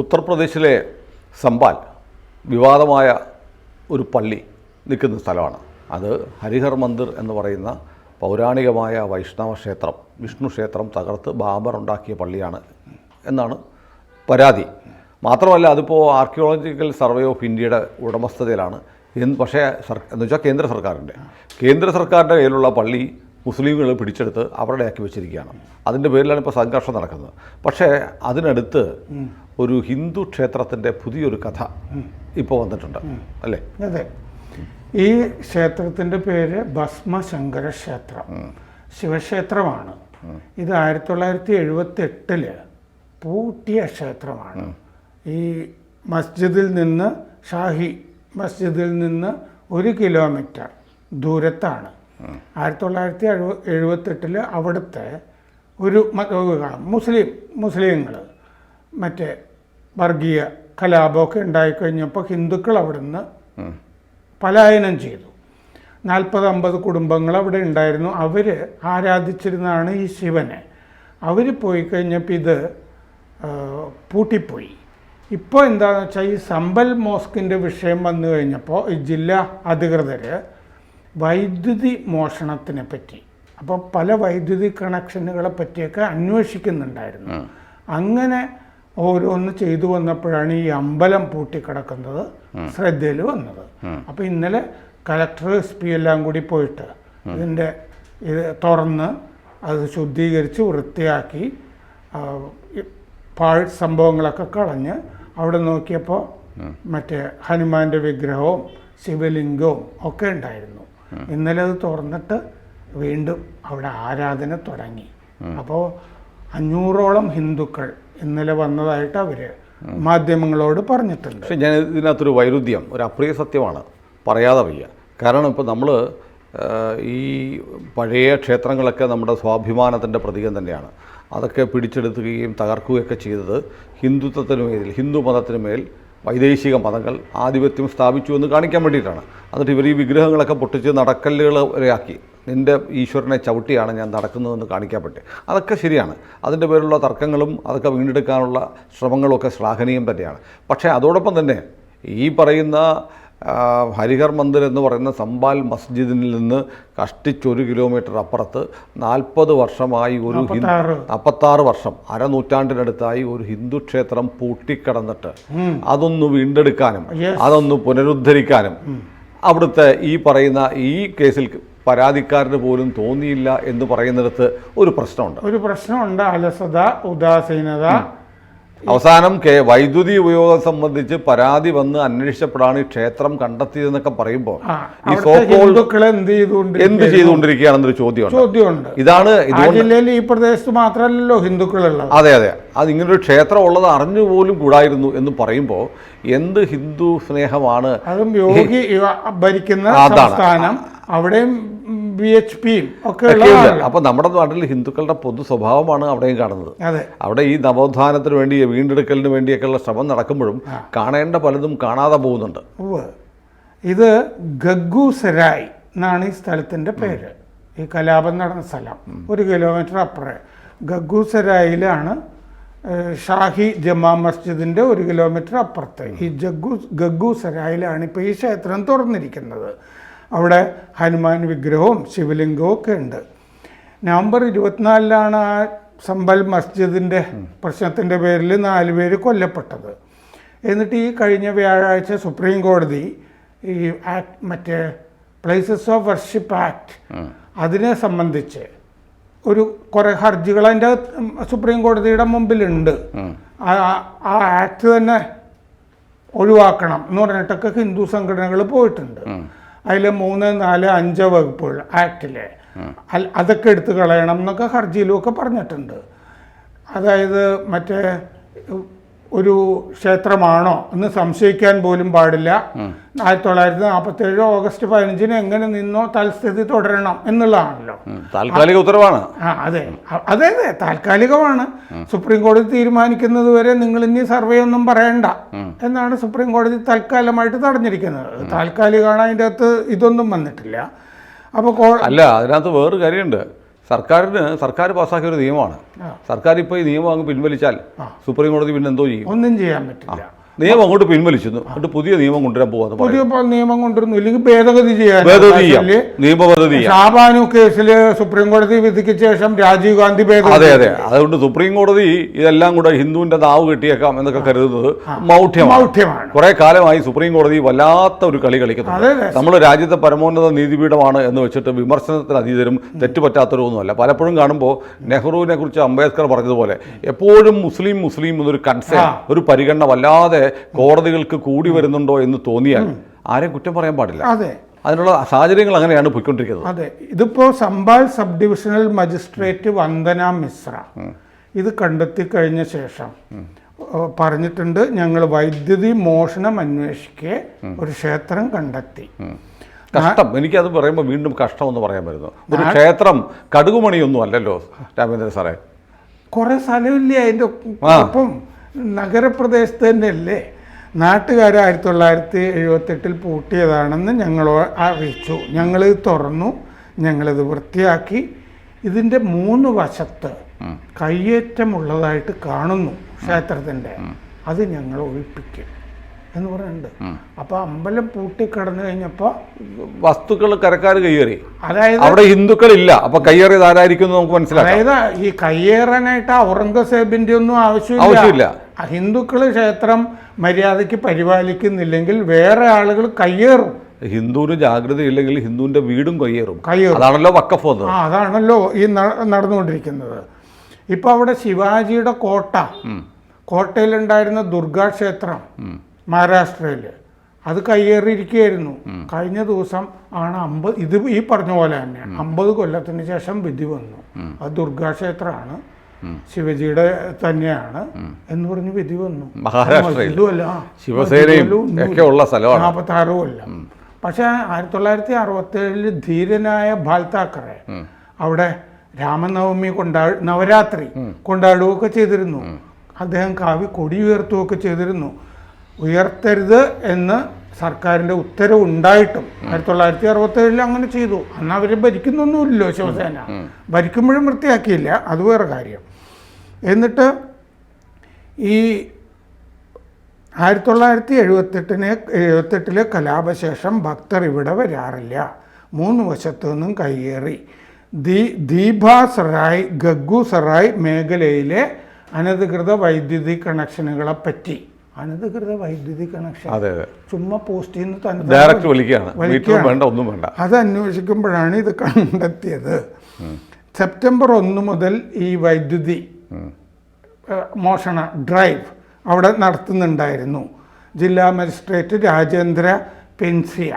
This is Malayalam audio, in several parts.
ഉത്തർപ്രദേശിലെ സമ്പാൽ വിവാദമായ ഒരു പള്ളി നിൽക്കുന്ന സ്ഥലമാണ്. അത് ഹരിഹർ മന്ദിർ എന്ന് പറയുന്ന പൗരാണികമായ വൈഷ്ണവ ക്ഷേത്രം വിഷ്ണു ക്ഷേത്രം തകർത്ത് ബാബർ ഉണ്ടാക്കിയ പള്ളിയാണ് എന്നാണ് പരാതി. മാത്രമല്ല അതിപ്പോൾ ആർക്കിയോളജിക്കൽ സർവേ ഓഫ് ഇന്ത്യയുടെ ഉടമസ്ഥതയിലാണ്. എന്ന് പക്ഷേ സർ എന്ന് വെച്ചാൽ കേന്ദ്ര സർക്കാരിന്റെ. കേന്ദ്ര സർക്കാരിന്റെ കയ്യിലുള്ള പള്ളി മുസ്ലിങ്ങൾ പിടിച്ചെടുത്ത് അവരുടെ ആക്കി വെച്ചിരിക്കുകയാണ്. അതിന്റെ പേരിലാണ് ഇപ്പോൾ സംഘർഷം നടക്കുന്നത്. പക്ഷേ അതിനടുത്ത് ഒരു ഹിന്ദു ക്ഷേത്രത്തിന്റെ പുതിയൊരു കഥ ഇപ്പോൾ വന്നിട്ടുണ്ട് അല്ലേ? അതെ. ഈ ക്ഷേത്രത്തിന്റെ പേര് ഭസ്മശങ്കര ക്ഷേത്രം. ശിവക്ഷേത്രമാണ്. ഇത് ആയിരത്തി തൊള്ളായിരത്തി എഴുപത്തി എട്ടിൽ പൂട്ടിയ ക്ഷേത്രമാണ്. ഈ മസ്ജിദിൽ നിന്ന് ഷാഹി മസ്ജിദിൽ നിന്ന് ഒരു കിലോമീറ്റർ ദൂരത്താണ്. ആയിരത്തി തൊള്ളായിരത്തി എഴുപ എഴുപത്തെട്ടിൽ അവിടുത്തെ ഒരു മുസ്ലിം മുസ്ലിങ്ങൾ മറ്റേ വർഗീയ കലാപമൊക്കെ ഉണ്ടായിക്കഴിഞ്ഞപ്പോൾ ഹിന്ദുക്കൾ അവിടുന്ന് പലായനം ചെയ്തു. നാൽപ്പത് അമ്പത് കുടുംബങ്ങൾ അവിടെ ഉണ്ടായിരുന്നു. അവർ ആരാധിച്ചിരുന്നതാണ് ഈ ശിവനെ. അവർ പോയി കഴിഞ്ഞപ്പോൾ ഇത് പൂട്ടിപ്പോയി. ഇപ്പോൾ എന്താണെന്ന് വെച്ചാൽ ഈ സമ്പൽ മോസ്കിന്റെ വിഷയം വന്നു കഴിഞ്ഞപ്പോൾ ഈ ജില്ലാ അധികൃതർ വൈദ്യുതി മോഷണത്തിനെ പറ്റി അപ്പോൾ പല വൈദ്യുതി കണക്ഷനുകളെ പറ്റിയൊക്കെ അന്വേഷിക്കുന്നുണ്ടായിരുന്നു. അങ്ങനെ ഓരോന്ന് ചെയ്തു വന്നപ്പോഴാണ് ഈ അമ്പലം പൂട്ടിക്കിടക്കുന്നത് ശ്രദ്ധയിൽ വന്നത്. അപ്പോൾ ഇന്നലെ കലക്ടർ എസ് പി എല്ലാം കൂടി പോയിട്ട് ഇതിന്റെ ഇത് തുറന്ന് അത് ശുദ്ധീകരിച്ച് വൃത്തിയാക്കി പാഴ് സംഭവങ്ങളൊക്കെ കളഞ്ഞ് അവിടെ നോക്കിയപ്പോൾ മറ്റേ ഹനുമാന്റെ വിഗ്രഹവും ശിവലിംഗവും ഒക്കെ ഉണ്ടായിരുന്നു. ഇന്നലെ അത് തുറന്നിട്ട് വീണ്ടും അവിടെ ആരാധന തുടങ്ങി. അപ്പോൾ അഞ്ഞൂറോളം ഹിന്ദുക്കൾ ഇന്നലെ വന്നതായിട്ട് അവർ മാധ്യമങ്ങളോട് പറഞ്ഞിട്ടുണ്ട്. പക്ഷേ ഞാൻ ഇതിനകത്തൊരു വൈരുദ്ധ്യം ഒരു അപ്രിയ സത്യമാണ്. പറയാതെ വയ്യ. കാരണം ഇപ്പോൾ നമ്മൾ ഈ പഴയ ക്ഷേത്രങ്ങളൊക്കെ നമ്മുടെ സ്വാഭിമാനത്തിന്റെ പ്രതീകം തന്നെയാണ്. അതൊക്കെ പിടിച്ചെടുക്കുകയും തകർക്കുകയൊക്കെ ചെയ്തത് ഹിന്ദുത്വത്തിന് മേൽ ഹിന്ദു മതത്തിന് മേൽ വൈദേശിക മതങ്ങൾ ആധിപത്യം സ്ഥാപിച്ചു എന്ന് കാണിക്കാൻ വേണ്ടിയിട്ടാണ്. എന്നിട്ട് ഇവർ ഈ വിഗ്രഹങ്ങളൊക്കെ പൊട്ടിച്ച് നടക്കല്ലുകൾ വരെയാക്കി. നിന്റെ ഈശ്വരനെ ചവിട്ടിയാണ് ഞാൻ നടക്കുന്നതെന്ന് കാണിക്കാൻ പറ്റും അതൊക്കെ ശരിയാണ്. അതിന്റെ പേരിലുള്ള തർക്കങ്ങളും അതൊക്കെ വീണ്ടെടുക്കാനുള്ള ശ്രമങ്ങളൊക്കെ ശ്ലാഘനീയം തന്നെയാണ്. പക്ഷേ അതോടൊപ്പം തന്നെ ഈ പറയുന്ന ഹരിഹർ മന്ദിർ എന്ന് പറയുന്ന സമ്പാൽ മസ്ജിദിൽ നിന്ന് കഷ്ടിച്ചൊരു കിലോമീറ്റർ അപ്പുറത്ത് നാൽപ്പത് വർഷമായി ഒരു. നാൽപ്പത്താറ്. വർഷം അരനൂറ്റാണ്ടിനടുത്തായി ഒരു ഹിന്ദു ക്ഷേത്രം പൂട്ടിക്കിടന്നിട്ട് അതൊന്ന് വീണ്ടെടുക്കാനും അതൊന്ന് പുനരുദ്ധരിക്കാനും അവിടുത്തെ ഈ പറയുന്ന ഈ കേസിൽ പരാതിക്കാരന് പോലും തോന്നിയില്ല എന്ന് പറയുന്നിടത്ത് ഒരു പ്രശ്നമുണ്ട്. ഒരു പ്രശ്നമുണ്ട്. അലസത ഉദാസീനത. അവസാനം കെ വൈദ്യുതി ഉപയോഗം സംബന്ധിച്ച് പരാതി വന്ന് അന്വേഷിച്ചപ്പോഴാണ് ഈ ക്ഷേത്രം കണ്ടെത്തിയതെന്നൊക്കെ പറയുമ്പോൾ ഈ ഹിന്ദുക്കൾ എന്ത് എന്ത് ചെയ്തുകൊണ്ടിരിക്കുകയാണെന്നൊരു ചോദ്യമുണ്ട്. ചോദ്യമുണ്ട്. ഇതാണ് ജില്ലയിൽ ഈ പ്രദേശത്ത് മാത്രമല്ലല്ലോ ഹിന്ദുക്കളുള്ളത്? അതെ അതെ. അത് ഇങ്ങനൊരു ക്ഷേത്രം ഉള്ളത് അറിഞ്ഞു പോലും കൂടായിരുന്നു എന്ന് പറയുമ്പോൾ എന്ത് ഹിന്ദു സ്നേഹമാണ് അതും യോഗി ഭരിക്കുന്ന. സംസ്ഥാനം. അവിടെയും ബി എച്ച് പിയും ഒക്കെ അപ്പൊ അപ്പോൾ നമ്മുടെ നാട്ടിൽ ഹിന്ദുക്കളുടെ പൊതു സ്വഭാവമാണ് അവിടെയും കാണുന്നത്. അതെ. അവിടെ ഈ നവോത്ഥാനത്തിന് വേണ്ടി വീണ്ടെടുക്കലിന് വേണ്ടിയൊക്കെയുള്ള ശ്രമം നടക്കുമ്പോഴും കാണേണ്ട പലതും കാണാതെ പോകുന്നുണ്ട്. ഇത് ഇത് ഗഗ്ഗുസരായ് എന്നാണ് ഈ സ്ഥലത്തിന്റെ പേര്. ഈ കലാപം നടന്ന സ്ഥലം. ഒരു കിലോമീറ്റർ അപ്പുറം. ഗഗ്ഗു സെരായിലാണ് ഷാഹി ജമാ മസ്ജിദിന്റെ ഒരു കിലോമീറ്റർ അപ്പുറത്ത്. ഈ ജഗ്ഗു സരായിലാണ് ഇപ്പോൾ ഈ ക്ഷേത്രം തുറന്നിരിക്കുന്നത്. അവിടെ ഹനുമാൻ വിഗ്രഹവും ശിവലിംഗവും ഒക്കെ ഉണ്ട്. നവംബർ ഇരുപത്തിനാലിലാണ് ആ സമ്പൽ മസ്ജിദിന്റെ പ്രശ്നത്തിന്റെ പേരിൽ നാല് പേര് കൊല്ലപ്പെട്ടത്. എന്നിട്ട് ഈ കഴിഞ്ഞ വ്യാഴാഴ്ച സുപ്രീം കോടതി ഈ ആക്ട് മറ്റേ പ്ലേസസ് ഓഫ് വർഷിപ്പ് ആക്ട് അതിനെ സംബന്ധിച്ച് ഒരു കുറേ ഹർജികൾ അതിന്റെ സുപ്രീം കോടതിയുടെ മുമ്പിലുണ്ട്. ആ ആക്ട് തന്നെ ഒഴിവാക്കണം എന്ന് പറഞ്ഞിട്ടൊക്കെ ഹിന്ദു സംഘടനകൾ പോയിട്ടുണ്ട്. അതിൽ മൂന്ന് നാല് അഞ്ച് വകുപ്പുകൾ ആക്ടിലെ. അതൊക്കെ എടുത്തു കളയണം എന്നൊക്കെ ഹർജിയിലും ഒക്കെ പറഞ്ഞിട്ടുണ്ട്. അതായത് മറ്റേ ഒരു ക്ഷേത്രമാണോ എന്ന് സംശയിക്കാൻ പോലും പാടില്ല. ആയിരത്തി തൊള്ളായിരത്തി നാൽപ്പത്തി ഏഴ് ഓഗസ്റ്റ് പതിനഞ്ചിന് എങ്ങനെ നിന്നോ തൽസ്ഥിതി തുടരണം എന്നുള്ളതാണല്ലോ. താൽക്കാലിക ഉത്തരവാണ്. അതെ. അതെ അതെ. താൽക്കാലികമാണ്. സുപ്രീം കോടതി തീരുമാനിക്കുന്നത് വരെ നിങ്ങൾ ഇനി സർവേ ഒന്നും പറയണ്ട എന്നാണ് സുപ്രീം കോടതി തൽക്കാലമായിട്ട് തടഞ്ഞിരിക്കുന്നത്. താൽക്കാലികമാണ് അതിന്റെ അകത്ത് ഇതൊന്നും വന്നിട്ടില്ല. അപ്പോൾ അല്ല അതിനകത്ത് വേറൊരു കാര്യമുണ്ട്. സർക്കാരിന് സർക്കാർ പാസ്സാക്കിയ ഒരു നിയമമാണ്. സർക്കാർ ഇപ്പോൾ ഈ നിയമം അങ്ങ് പിൻവലിച്ചാൽ സുപ്രീം കോടതി പിന്നെ എന്തോ ചെയ്യും? ഒന്നും ചെയ്യാൻ പറ്റില്ല. നിയമം അങ്ങോട്ട് പിൻവലിച്ചു എന്നിട്ട് പുതിയ നിയമം കൊണ്ടുവരാൻ പോവാ പുതിയ നിയമം കൊണ്ടുവരുന്നു. ഇല്ലെങ്കിൽ ഭേദഗതി ചെയ്യാൻ നിയമപദ്ധതി ഷാബാനു കേസിൽ സുപ്രീം കോടതി വിധിക്ക് ശേഷം രാജീവ് ഗാന്ധി അതെ അതെ. അതുകൊണ്ട് സുപ്രീം കോടതി ഇതെല്ലാം കൂടെ ഹിന്ദുവിന്റെ നാവ് കെട്ടിയേക്കാം എന്നൊക്കെ കരുതുന്നത് മൗഢ്യമാണ്. കുറെ കാലമായി സുപ്രീം കോടതി വല്ലാത്ത ഒരു കളി അതെ നമ്മൾ രാജ്യത്തെ പരമോന്നത നീതിപീഠമാണ് എന്ന് വെച്ചിട്ട് വിമർശനത്തിന് അതീതരും തെറ്റുപറ്റാത്തവരൊന്നുമല്ല പലപ്പോഴും കാണുമ്പോൾ നെഹ്റുവിനെ കുറിച്ച് അംബേദ്കർ പറഞ്ഞതുപോലെ എപ്പോഴും മുസ്ലിം മുസ്ലിം എന്നൊരു കൺസേൺ ഒരു പരിഗണന വല്ലാതെ കോടതികൾക്ക് കൂടി വരുന്നുണ്ടോ എന്ന് തോന്നിയാൽ ആരെയും കുറ്റം പറയാൻ പാടില്ല. അതെ. അതിനുള്ള സാഹചര്യങ്ങൾ അങ്ങനെയാണ് പോയിക്കൊണ്ടിരിക്കുന്നത്. അതെ. ഇതിപ്പോ Sambhal sub divisional magistrate Vandana Mishra. ഇത് കണ്ടെത്തി കഴിഞ്ഞ ശേഷം പറഞ്ഞിട്ടുണ്ട് ഞങ്ങൾ വൈദ്യുതി മോഷണം അന്വേഷിക്കെ ഒരു ക്ഷേത്രം കണ്ടെത്തി. കഷ്ടം. എനിക്കത് പറയുമ്പോൾ വീണ്ടും കഷ്ടം എന്ന് പറയാൻ വരുന്നു ഒരു ക്ഷേത്രം കടുകുമണിയൊന്നും അല്ലല്ലോ രാമേന്ദ്രൻ സാറേ. കുറെ സ്ഥലമില്ലേ അതിന്റെ ഒപ്പം? നഗരപ്രദേശത്ത് തന്നെയല്ലേ? നാട്ടുകാർ ആയിരത്തി തൊള്ളായിരത്തി എഴുപത്തെട്ടിൽ പൂട്ടിയതാണെന്ന് ഞങ്ങൾ അറിയിച്ചു. ഞങ്ങളിത് തുറന്നു ഞങ്ങളിത് വൃത്തിയാക്കി. ഇതിന്റെ മൂന്ന് വശത്ത് കയ്യേറ്റമുള്ളതായിട്ട് കാണുന്നു ക്ഷേത്രത്തിന്റെ അത് ഞങ്ങൾ ഒഴിപ്പിക്കും. എന്ന് പറയുന്നുണ്ട്. അപ്പോൾ അമ്പലം പൂട്ടി കിടന്നു കഴിഞ്ഞപ്പോൾ വസ്തുക്കൾ കരക്കാർ കയ്യേറി. അതായത് അവിടെ ഹിന്ദുക്കളില്ല. അപ്പൊ കയ്യേറിയത് ആരായിരിക്കും നമുക്ക് മനസ്സിലാക്കാം. അതായത് ഈ കയ്യേറാനായിട്ട് ഔറംഗസേബിന്റെ ഒന്നും ആവശ്യമില്ല. ഹിന്ദുക്കൾ ക്ഷേത്രം മര്യാദയ്ക്ക് പരിപാലിക്കുന്നില്ലെങ്കിൽ വേറെ ആളുകൾ കയ്യേറും. ഹിന്ദുവിന് ജാഗ്രത ഇല്ലെങ്കിൽ ഹിന്ദുവിന്റെ വീടും കയ്യേറും. കയ്യേറും. അതാണല്ലോ വക്കഫ് അതാണല്ലോ ഈ നടന്നുകൊണ്ടിരിക്കുന്നത്. ഇപ്പൊ അവിടെ ശിവാജിയുടെ കോട്ട. കോട്ടയിലുണ്ടായിരുന്ന ദുർഗാ ക്ഷേത്രം മഹാരാഷ്ട്രയിൽ അത് കയ്യേറിയിരിക്കുകയായിരുന്നു. കഴിഞ്ഞ ദിവസം ആണ് അമ്പത് ഇത് ഈ പറഞ്ഞ പോലെ തന്നെ അമ്പത് കൊല്ലത്തിന് ശേഷം വിധി വന്നു. അത് ദുർഗാക്ഷേത്രമാണ് ശിവജിയുടെ തന്നെയാണ് എന്ന് പറഞ്ഞ് വിധി വന്നു. ഇതുമല്ല. ശിവസേനയും ഒക്കെ ഉള്ള സ്ഥലമാണ്. നാൽപ്പത്താറ് കൊല്ലം. പക്ഷെ ആയിരത്തി തൊള്ളായിരത്തി അറുപത്തി ഏഴിൽ ധീരനായ ഭാൽ താക്കറെ അവിടെ രാമനവമി കൊണ്ടാ നവരാത്രി കൊണ്ടാടുകയൊക്കെ ചെയ്തിരുന്നു. അദ്ദേഹം കാവ്യ കൊടി ഉയർത്തുകയൊക്കെ ചെയ്തിരുന്നു. ഉയർത്തരുത് എന്ന് സർക്കാരിന്റെ ഉത്തരവ് ഉണ്ടായിട്ടും ആയിരത്തി തൊള്ളായിരത്തി അറുപത്തി ഏഴിൽ അങ്ങനെ ചെയ്തു. അന്ന് അവർ ഭരിക്കുന്നൊന്നുമില്ലല്ലോ ശിവസേന. ഭരിക്കുമ്പോഴും വൃത്തിയാക്കിയില്ല. അത് വേറെ കാര്യം. എന്നിട്ട് ഈ ആയിരത്തി തൊള്ളായിരത്തി എഴുപത്തെട്ടിനെ എഴുപത്തെട്ടിലെ കലാപശേഷം ഭക്തർ ഇവിടെ വരാറില്ല. മൂന്ന് വശത്തു നിന്നും കയ്യേറി. ദീ ദീപാസറായ് ഗഗ്ഗുസറായ് മേഖലയിലെ അനധികൃത വൈദ്യുതി കണക്ഷനുകളെ പറ്റി അനധികൃത വൈദ്യുതി കണക്ഷൻ അതെ അതെ. ചുമ്മാ പോസ്റ്റ് ചെയ്യുന്ന തന്നെ ഡയറക്റ്റ് വലിക്കുകയാണ് വലിക്കുകയാണ്. വേണ്ട ഒന്നും വേണ്ട. അത് അന്വേഷിക്കുമ്പോഴാണ് ഇത് കണ്ടെത്തിയത്. സെപ്റ്റംബർ ഒന്ന് മുതൽ ഈ വൈദ്യുതി ഏഹ്, മോഷണ ഡ്രൈവ് അവിടെ നടത്തുന്നുണ്ടായിരുന്നു. ജില്ലാ മജിസ്ട്രേറ്റ് രാജേന്ദ്ര പെൻസിയ.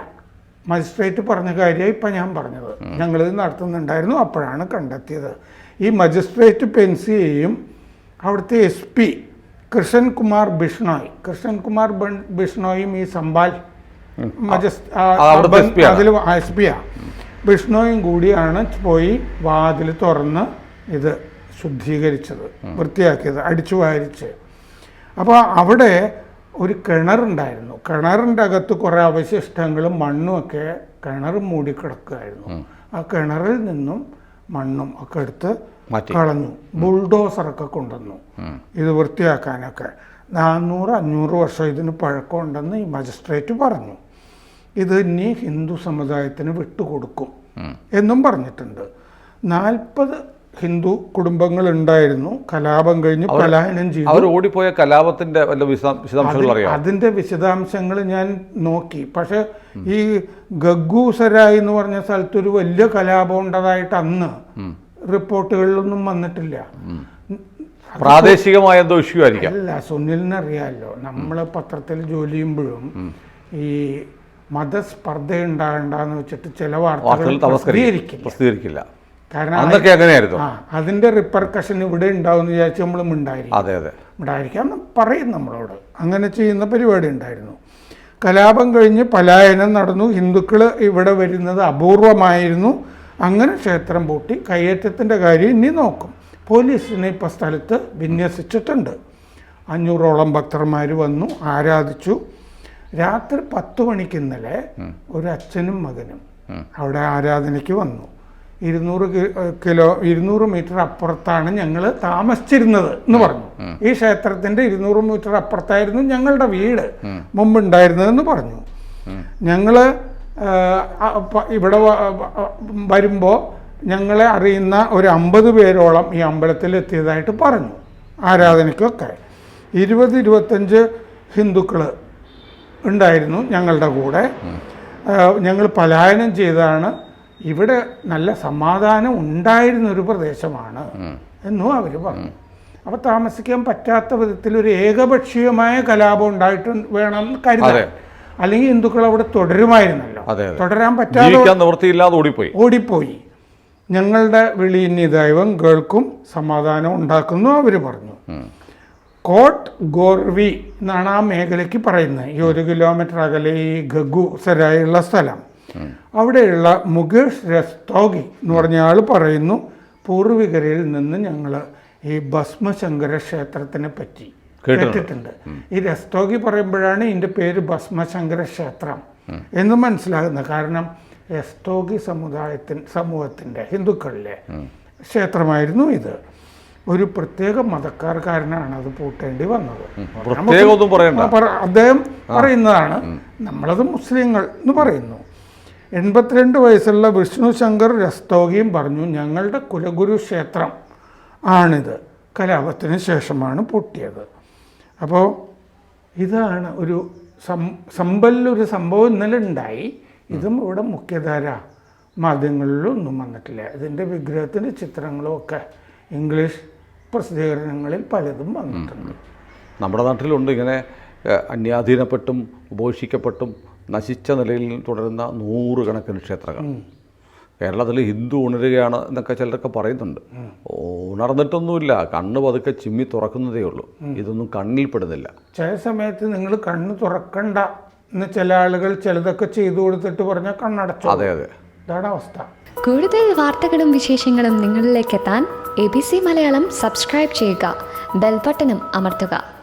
മജിസ്ട്രേറ്റ് പറഞ്ഞ കാര്യം ഇപ്പം ഞാൻ പറഞ്ഞത്. ഞങ്ങളിത് നടത്തുന്നുണ്ടായിരുന്നു അപ്പോഴാണ് കണ്ടെത്തിയത്. ഈ മജിസ്ട്രേറ്റ് പെൻസിയയും അവിടുത്തെ എസ് പി കൃഷ്ണൻ കുമാർ ബിഷ്ണോയ്. കൃഷ്ണൻ കുമാർ ബൺ- ബിഷ്ണോയും ഈ സംബാൽ അതിൽ എസ് പി ആ ബിഷ്ണോയും കൂടിയാണ് പോയി വാതിൽ തുറന്ന് ഇത് ശുദ്ധീകരിച്ചത് വൃത്തിയാക്കിയത് അടിച്ചു വാരിച്ച്. അപ്പോൾ അവിടെ ഒരു കിണറുണ്ടായിരുന്നു കിണറിന്റെ അകത്ത് കുറേ അവശിഷ്ടങ്ങളും മണ്ണും ഒക്കെ കിണർ മൂടിക്കിടക്കുകയായിരുന്നു ആ കിണറിൽ നിന്നും മണ്ണും ഒക്കെ എടുത്ത്. കളഞ്ഞു. ബുൾഡോസറൊക്കെ കൊണ്ടുവന്നു. ഇത് വൃത്തിയാക്കാനൊക്കെ. നാനൂറ് അഞ്ഞൂറ് വർഷം ഇതിന് പഴക്കമുണ്ടെന്ന് ഈ മജിസ്ട്രേറ്റ് പറഞ്ഞു. ഇത് ഇനി ഹിന്ദു സമുദായത്തിന് വിട്ടുകൊടുക്കും എന്നും പറഞ്ഞിട്ടുണ്ട്. നാൽപ്പത് ഹിന്ദു കുടുംബങ്ങൾ ഉണ്ടായിരുന്നു കലാപം കഴിഞ്ഞ് പലായനം ചെയ്തു. അവർ ഓടിപ്പോയ കലാപത്തിന്റെ വല്ല വിശദാംശങ്ങൾ അറിയാം അതിന്റെ വിശദാംശങ്ങൾ ഞാൻ നോക്കി. പക്ഷെ ഈ ഗഗ്ഗൂസരായി എന്ന് പറഞ്ഞ സ്ഥലത്ത് ഒരു വലിയ കലാപം ഉണ്ടതായിട്ട് അന്ന് റിപ്പോർട്ടുകളിലൊന്നും വന്നിട്ടില്ല. പ്രാദേശികമായ എന്തോ ഇഷ്യൂ ആയിരിക്കാം. അല്ല സുനിലിന് അറിയാമല്ലോ നമ്മൾ പത്രത്തിൽ ജോലി ചെയ്യുമ്പോഴും ഈ മതസ്പർദ്ധ ഉണ്ടാകണ്ടെന്ന് വെച്ചിട്ട് ചില വാർത്തകൾ പ്രസിദ്ധീകരിക്കില്ല. കാരണം അന്നൊക്കെ അങ്ങനെയായിരുന്നു. ആ റിപ്പർക്കഷൻ ഇവിടെ ഉണ്ടാവും എന്ന് വിചാരിച്ച് നമ്മൾ ഉണ്ടായിരിക്കും അതെ അതെ. ഉണ്ടായിരിക്കാം പറയും നമ്മളോട്. അങ്ങനെ ചെയ്യുന്ന പരിപാടി ഉണ്ടായിരുന്നു. കലാപം കഴിഞ്ഞ് പലായനം നടന്നു. ഹിന്ദുക്കൾ ഇവിടെ വരുന്നത് അപൂർവമായിരുന്നു. അങ്ങനെ ക്ഷേത്രം പൂട്ടി കയ്യേറ്റത്തിന്റെ കാര്യം ഇനി നോക്കും. പോലീസിനെ ഇപ്പോൾ സ്ഥലത്ത് വിന്യസിച്ചിട്ടുണ്ട്. അഞ്ഞൂറോളം ഭക്തന്മാർ വന്നു ആരാധിച്ചു. രാത്രി പത്ത് മണിക്ക് ഇന്നലെ ഒരു അച്ഛനും മകനും അവിടെ ആരാധനയ്ക്ക് വന്നു. ഇരുന്നൂറ് കിലോ ഇരുന്നൂറ് മീറ്റർ അപ്പുറത്താണ് ഞങ്ങൾ താമസിച്ചിരുന്നത് എന്ന് പറഞ്ഞു. ഈ ക്ഷേത്രത്തിന്റെ ഇരുന്നൂറ് മീറ്റർ അപ്പുറത്തായിരുന്നു ഞങ്ങളുടെ വീട് മുമ്പ് ഉണ്ടായിരുന്നതെന്ന് പറഞ്ഞു. ഞങ്ങൾ ഇവിടെ വരുമ്പോൾ ഞങ്ങളെ അറിയുന്ന ഒരു അമ്പത് പേരോളം ഈ അമ്പലത്തിൽ എത്തിയതായിട്ട് പറഞ്ഞു. ആരാധനയ്ക്കൊക്കെ. ഇരുപത് ഇരുപത്തഞ്ച് ഹിന്ദുക്കൾ ഉണ്ടായിരുന്നു ഞങ്ങളുടെ കൂടെ. ഞങ്ങൾ പലായനം ചെയ്താണ്. ഇവിടെ നല്ല സമാധാനം ഉണ്ടായിരുന്നൊരു പ്രദേശമാണ് എന്നും അവർ പറഞ്ഞു. അപ്പോൾ താമസിക്കാൻ പറ്റാത്ത വിധത്തിൽ ഒരു ഏകപക്ഷീയമായ കലാപം ഉണ്ടായിട്ട് വേണം കരുതാൻ. അല്ലെങ്കിൽ ഹിന്ദുക്കൾ അവിടെ തുടരുമായിരുന്നല്ലോ. തുടരാൻ പറ്റാതെ നിവൃത്തിയില്ലാതെ ഓടിപ്പോയി. ഓടിപ്പോയി. ഞങ്ങളുടെ വിളിയിന്നി ദൈവം കേൾക്കും സമാധാനം ഉണ്ടാക്കുന്നു അവർ പറഞ്ഞു. കോട്ട് ഗോർവി എന്നാണ് ആ മേഖലയ്ക്ക് പറയുന്നത്. ഈ ഒരു കിലോമീറ്റർ അകലെ ഈ ഗഗു സരായുള്ള സ്ഥലം. അവിടെയുള്ള മുകേഷ് രസ്തോഗി എന്ന് പറഞ്ഞ ആൾ പറയുന്നു പൂർവികരിൽ നിന്ന് ഞങ്ങൾ ഈ ഭസ്മശങ്കര ക്ഷേത്രത്തിനെ പറ്റി. കേട്ടിട്ടുണ്ട്. ഈ രസ്തോഗി പറയുമ്പോഴാണ് ഇതിന്റെ പേര് ഭസ്മശങ്കര ക്ഷേത്രം എന്ന് മനസ്സിലാകുന്നത്. കാരണം രസ്തോഗി സമുദായത്തിൻ സമൂഹത്തിന്റെ ഹിന്ദുക്കളിലെ ക്ഷേത്രമായിരുന്നു ഇത്. ഒരു പ്രത്യേക മതക്കാർക്കാരനാണ് അത് പൂട്ടേണ്ടി വന്നത്. അദ്ദേഹം പറയുന്നതാണ് നമ്മളത് മുസ്ലിങ്ങൾ എന്ന് പറയുന്നു. എൺപത്തിരണ്ട് വയസ്സുള്ള വിഷ്ണു ശങ്കർ രസ്തോഗിയും പറഞ്ഞു ഞങ്ങളുടെ കുലഗുരു ക്ഷേത്രം ആണിത്. കലാപത്തിന് ശേഷമാണ് പൊട്ടിയത്. അപ്പോൾ ഇതാണ് ഒരു സം സമ്പല്ലൊരു സംഭവം ഇന്നലെ ഉണ്ടായി ഇതും ഇവിടെ മുഖ്യധാര മാധ്യമങ്ങളിലൊന്നും വന്നിട്ടില്ല. ഇതിന്റെ വിഗ്രഹത്തിന്റെ ചിത്രങ്ങളും ഒക്കെ ഇംഗ്ലീഷ് പ്രസിദ്ധീകരണങ്ങളിൽ പലതും വന്നിട്ടുണ്ട്. നമ്മുടെ നാട്ടിലുണ്ട് ഇങ്ങനെ അന്യാധീനപ്പെട്ടും ഉപേക്ഷിക്കപ്പെട്ടും നശിച്ച നിലയിൽ തുടരുന്ന നൂറുകണക്കിന് ക്ഷേത്രങ്ങൾ. കേരളത്തിൽ ഹിന്ദു ഉണരുകയാണ് എന്നൊക്കെ ചിലരൊക്കെ പറയുന്നുണ്ട്. ഉണർന്നിട്ടൊന്നുമില്ല. കണ്ണ് പതുക്കെ ചിമ്മി തുറക്കുന്നതേ ഉള്ളൂ. ഇതൊന്നും കണ്ണിൽ പെടുന്നില്ല. ചില സമയത്ത് നിങ്ങൾ കണ്ണ് തുറക്കണ്ട എന്ന് ചില ആളുകൾ ചിലതൊക്കെ ചെയ്തു കൊടുത്തിട്ട് പറഞ്ഞാൽ കണ്ണടച്ചു അതെ അതെ. ഇതാണ് അവസ്ഥ. കൂടുതൽ വാർത്തകളും വിശേഷങ്ങളും നിങ്ങളിലേക്ക് എത്താൻ A B C Malayalam subscribe ചെയ്യുക. ബെൽബട്ടനും അമർത്തുക.